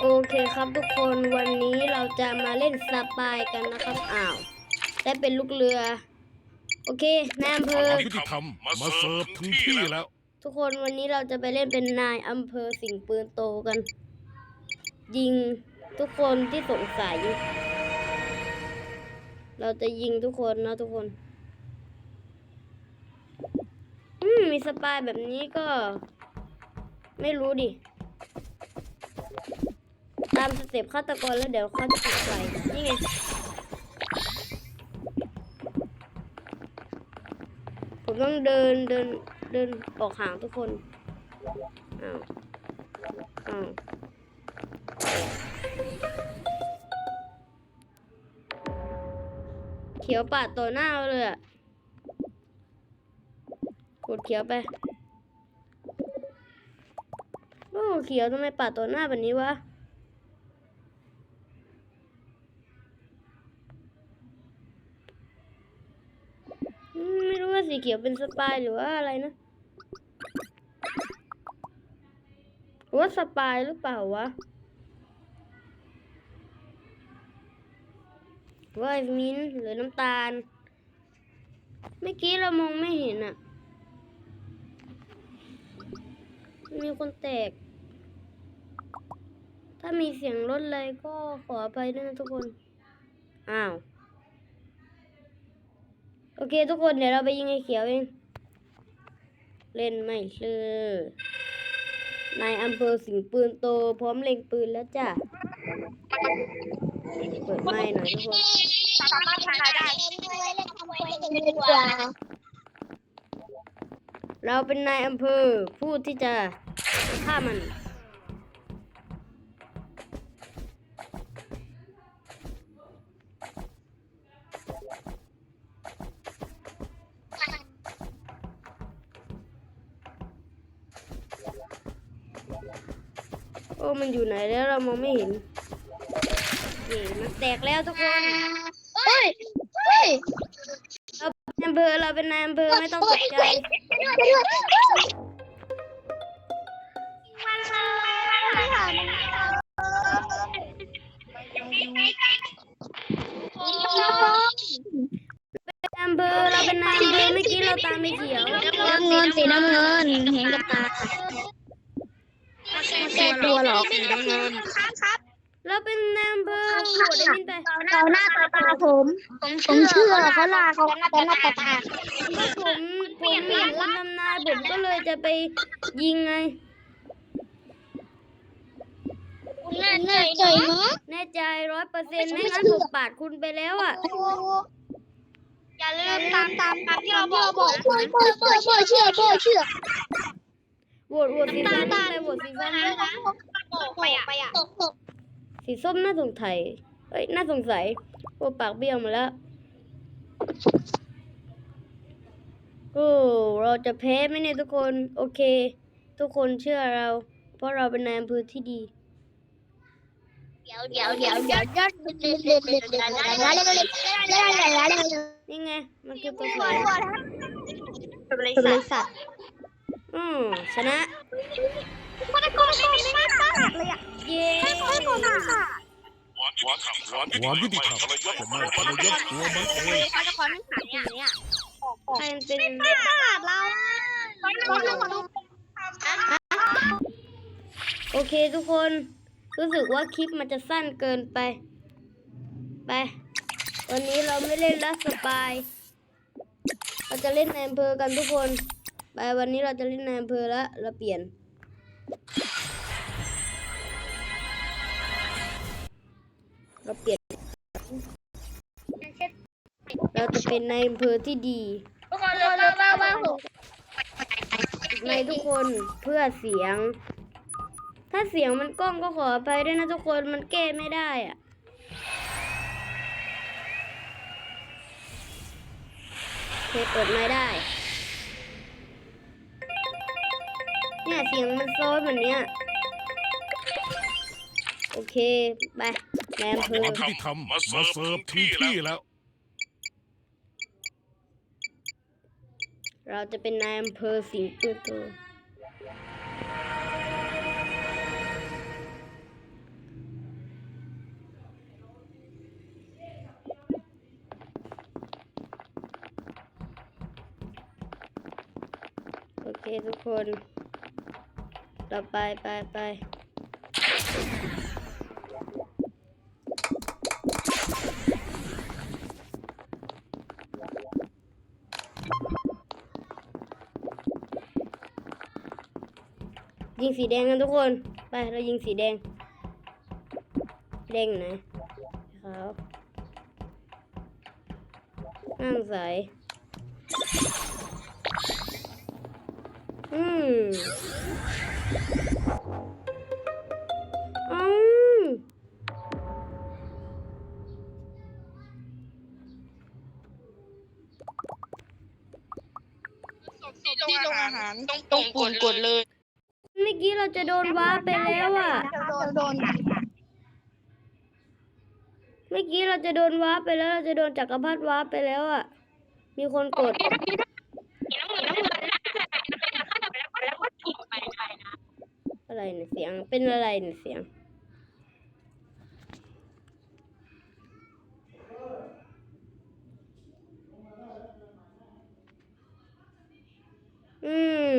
โอเคครับทุกคนวันนี้เราจะมาเล่นสปายกันนะครับอ้าวได้เป็นลูกเรือ โอเคนายอำเภอความยุติธรรมมาเสิร์ฟถึงที่แล้ว ทุกคนวันนี้เราจะไปเล่นเป็นนายอำเภอสิงห์ปืนโตกัน ยิงทุกคนที่สงสัย เราจะยิงทุกคนนะทุกคน อืมมีสปายแบบนี้ก็ ไม่รู้ดิ ตามสเต็ปฆาตกรแล้วเดี๋ยวเขาจะปิดไฟนี่ไงผมต้องเดินเดินเดินออกห่างทุกคนอ้าวอ้าวเขียวปาดต่อหน้าเลยอะกดเขียวไปโอ้เขียวทำไมปาดต่อหน้าแบบนี้วะ อืมไม่รู้ว่า สีเขียวเป็นสปายหรือว่าอะไรนะว่าสปายหรือเปล่าวะว่าไอ้มิ้นหรือน้ำตาล เมื่อกี้เรามองไม่เห็นอะมีคนแตก ถ้ามีเสียงรถอะไรก็ขออภัยด้วยนะทุกคน อ้าว โอเค ทุกคนเดี๋ยวเราไปยิงไอ้เขียวเอง เล่นไม่ซื้อนายอำเภอสิงห์ปืนโต พร้อมเล็งปืนแล้วจ้ะ เปิดไม้หน่อยทุกคนสามารถทำได้เล่นทำไปดีกว่าเราเป็นนายอำเภอ ผู้ที่จะฆ่ามัน โอ้มันอยู่ไหนแล้วเรามองไม่เห็นนี่มันแตกแล้วทุกคนเฮ้ยเฮ้ยเราเป็นนายอำเภอเราเป็นนายอำเภอไม่ต้องตกใจอำเภอเราเป็นนายอำเภอเมื่อกี้เราตามไม่เขียวน้ำเงินสีน้ำเงินเห็นกับตาแก้ ตัวหรอกสีน้ำเงินครับเราเป็นนายอำเภอหัวได้ยินไปต่อหน้าต่อตาผมผมเชื่อเขาลาเขาต่อหน้าต่อตาผมผมเห็นคุณทำนายผมก็เลยจะไปยิงไงแน่ใจมั้ยแน่ใจร้อยเปอร์เซ็นต์ไม่งั้นผมปาดคุณไปแล้วอะอย่าลืมตามตามตามที่เราบอกบอกเชื่อเชื่อเชื่อเชื่อเชื่อ เชื่อเชื่อโหวตโหวตสีส้มไปโหวตสีส้มนะไปอะไปอะสีส้มน่าสงสัยเอ้ยน่าสงสัยโอ้ปากเบี้ยวมาแล้วโอ้เราจะแพ้ไหมเนี่ยทุกคนโอเค ทุกคนเชื่อเรา เพราะเราเป็นนายอำเภอที่ดี เดี๋ยวเดี๋ยวเดี๋ยวเดี๋ยวเดี๋ยวเดี๋ยวเดี๋ยวเดี๋ยวเดี๋ยวเดี๋ยวเดี๋ยวเดี๋ยวเดี๋ยวนี่ไงมันคือตัวสวยบริษัท อืมชนะ มันก็ไม่ไม่มากเลยอะเย้ไม่โกงอะความยุติธรรมจะไม่ทรยศตัวมันเองเขาจะคอยไม่ขายอย่างเนี้ยใครเป็นไม่ตลาดเราเขาเรื่องของโอเคทุกคน รู้สึกว่าคลิปมันจะสั้นเกินไป ไป วันนี้เราไม่เล่นลัสสปาย เราจะเล่นในอำเภอกันทุกคน ไปวันนี้เราจะเล่นในอำเภอแล้วเราเปลี่ยน เราเปลี่ยน เราจะเป็นในอำเภอที่ดี ทุกคนรู้ว่าว่าผมในทุกคนเพื่อเสียง ถ้าเสียงมันกล้องก็ขออภัยด้วยนะทุกคนมันแก้ไม่ได้อะเคเปิดไม่ได้ เนี่ยเสียงมันโซนเหมือนเนี้ย โอเค ไปแรมเพลความยุติธรมาเสิร์ฟถึงที่แล้ว เราจะเป็นนายอำเภอสิงห์ตัวโตโอเคทุกคน ต่อไปไปไปยิงสีแดงกันทุกคน ไปเรายิงสีแดง แดงอยู่ไหนขาวนั่งใส อืมอืมที่โรงอาหารต้องตรงปุ่มกดเลย เมื่อกี้เราจะโดนว้าร์ปไปแล้วอะโดนเมื่อกี้เราจะโดนว้าร์ปไปแล้วเราจะโดนจักรพรรดิว้าร์ปไปแล้วอะ มีคนกด อะไร เนี่ยเสียง เป็นอะไรเนี่ยเสียง อืม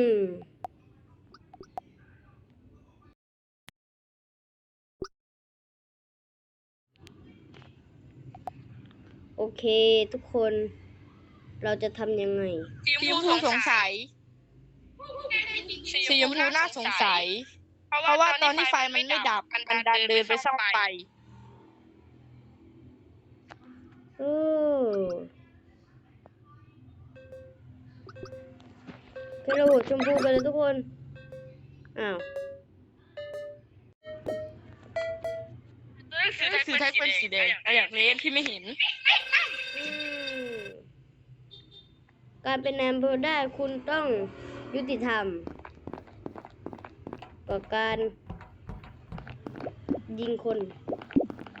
โอเค ทุกคนเราจะทำยังไง สีชมพูสงสัยสีชมพูน่าสงสัย เพราะว่าตอนที่ไฟมันไม่ดับมันดันเดินไปซ่อมไฟโอ้เคยระบบชมพูไปเลยทุกคน อ้าวคือแท็กเป็นสีแดงอะอย่างเลนที่ไม่เห็น อืมการเป็นแอมเภอได้คุณต้องยุติธรรม ต่อการยิงคน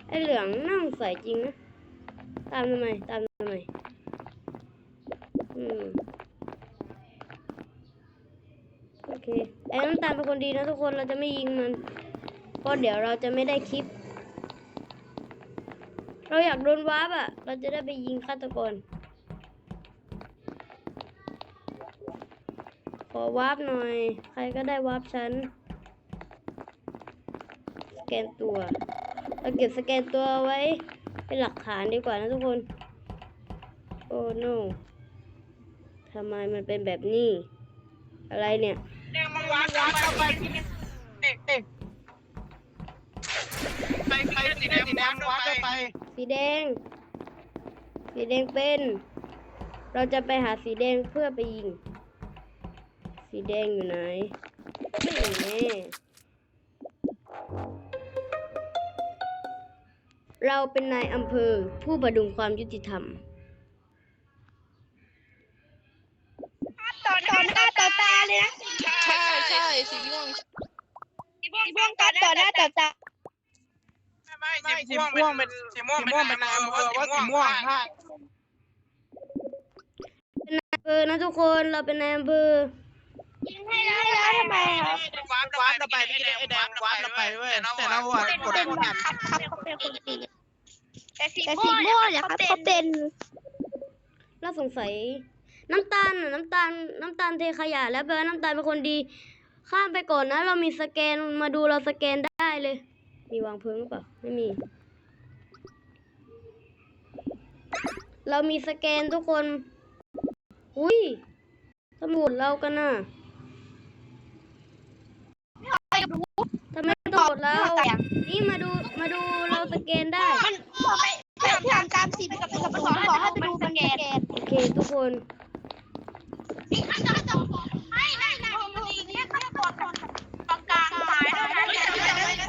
ไอเหลืองน่าสงสัยจริงนะ ตามทำไม ตามทำไม อืม โอเค ไอ้น้ำตาลเป็นคนดีนะทุกคน เราจะไม่ยิงมัน เพราะเดี๋ยวเราจะไม่ได้คลิป เราอยากโดนวาร์ปอะ เราจะได้ไปยิงฆาตกร ขอวาร์ปหน่อย ใครก็ได้วาร์ปฉัน แกนตัว เราเก็บสแกนตัวไว้เป็นหลักฐานดีกว่านะทุกคน โอ้ no ทำไมมันเป็นแบบนี้ อะไรเนี่ยมันวาร์ปเข้าไปไปไปสีแดงสีแดงวาร์ปไป สีแดง สีแดงเป็น เราจะไปหาสีแดงเพื่อไปยิง สีแดงอยู่ไหนไม่เห็นแน่ เราเป็นนายอำเภอผู้ประดุงความยุติธรรมต่อต่อหน้าต่อตาเลยนะใช่ใช่สีม่วงสีม่วงกันต่อหน้าต่อตาไม่สีม่วงเป็นสีม่วงเป็นนายอำเภอว่าสีม่วงใช่เป็นนายอำเภอนะทุกคนเราเป็นนายอำเภอยิงให้แล้วแล้วทำไมครับวาร์ปวาร์ปเราไปพี่ไอ้แดงวาร์ปเราไปเว้ยแต่เราอะกดเป็นกดครับครับเขาเป็นคนดี แต่สีม่วงเนี่ยครับเขาเป็นน่าสงสัย น้ำตาลน่ะน้ำตาล น้ำตาลเทขยะ แล้วแปลว่าน้ำตาลเป็นคนดี ข้ามไปก่อนนะ เรามีสแกนมาดูเราสแกนได้เลย มีวางเพลิงหรือเปล่า ไม่มี เรามีสแกนทุกคน อุ้ยสมุดเรากันน่ะทำไมสมุด เรานี่มาดูมาดูเราสแกนได้มันบอกให้ไปทำตามสีกับกับสอนบอกให้ไปดูมันแกนโอเคทุกคนนี่ขั้นตอนต่อไม่ไม่ไม่มันอีกเนี่ยขั้นตอนตรงกลางซ้ายด้วยนะ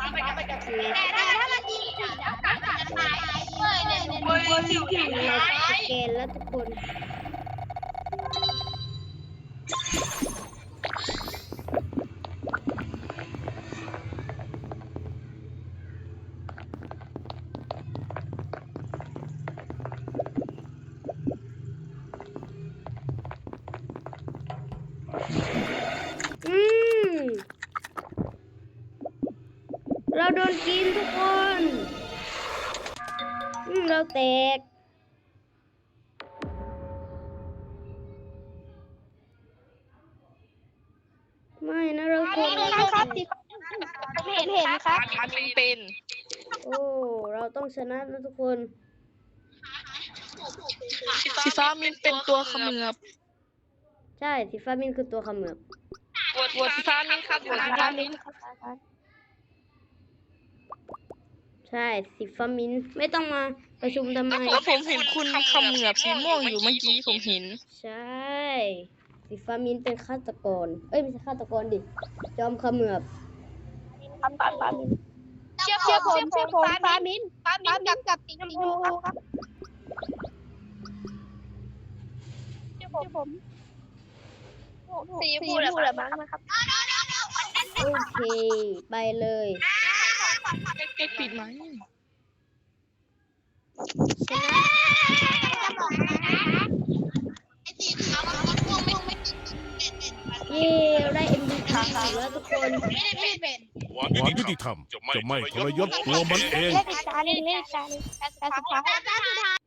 แต่ถ้ามันยิงสีแล้วมันจะตายเลยเนี่ยเนี่ยเราสแกนแล้วทุกคน เต็กไม่นะเรากดนม่ครับที่เห็นเห็นครับ มันมันไม่เป็น โอ้เราต้องชนะนะทุกคนสีฟ้ามินเป็นตัวขมือบใช่สีฟ้ามินคือตัวขมือบปวดปวดสีฟ้ามินครับปวดสีฟ้ามินใช่สิฟามินไม่ต้องมา ประชุมทำไม แล้วผมเห็นคุณเขมือบสีม่วงอยู่เมื่อกี้ผมเห็น ใช่สีฟ้ามินเป็นฆาตกร เอ้ยไม่ใช่ฆาตกรดิ จอมเขมือบเชื่อผมเชื่อผมฟ้ามินฟ้ามินกับกับสีชมพูครับเชื่อผมสีชมพูเหรอมั้งครับ โอเค ไปเลยปิดไหม ไอ้สีขาวกับสีม่วงได้เราได้ MVP แล้วทุกคนไม่ได้เป็นความยุติธรรมจะไม่ทรยศตัวมันเองเลขอีกตาหนึ่งเลขอีกตาหนึ่งแต่สุดท้าสุดท้าย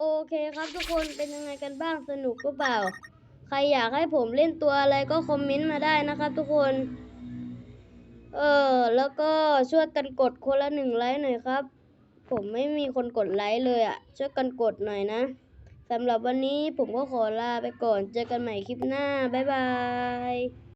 โอเคครับทุกคนเป็นยังไงกันบ้างสนุกก็เปล่า ใครอยากให้ผมเล่นตัวอะไรก็คอมเมนต์มาได้นะครับทุกคนเออแล้วก็ช่วยกันกดคนละหนึ่งไลค์หน่อยครับ ผมไม่มีคนกดไลค์เลยอะ่ะ ช่วยกันกดหน่อยนะสำหรับวันนี้ผมก็ขอลาไปก่อน เจอกันใหม่คลิปหน้า บ๊ายบาย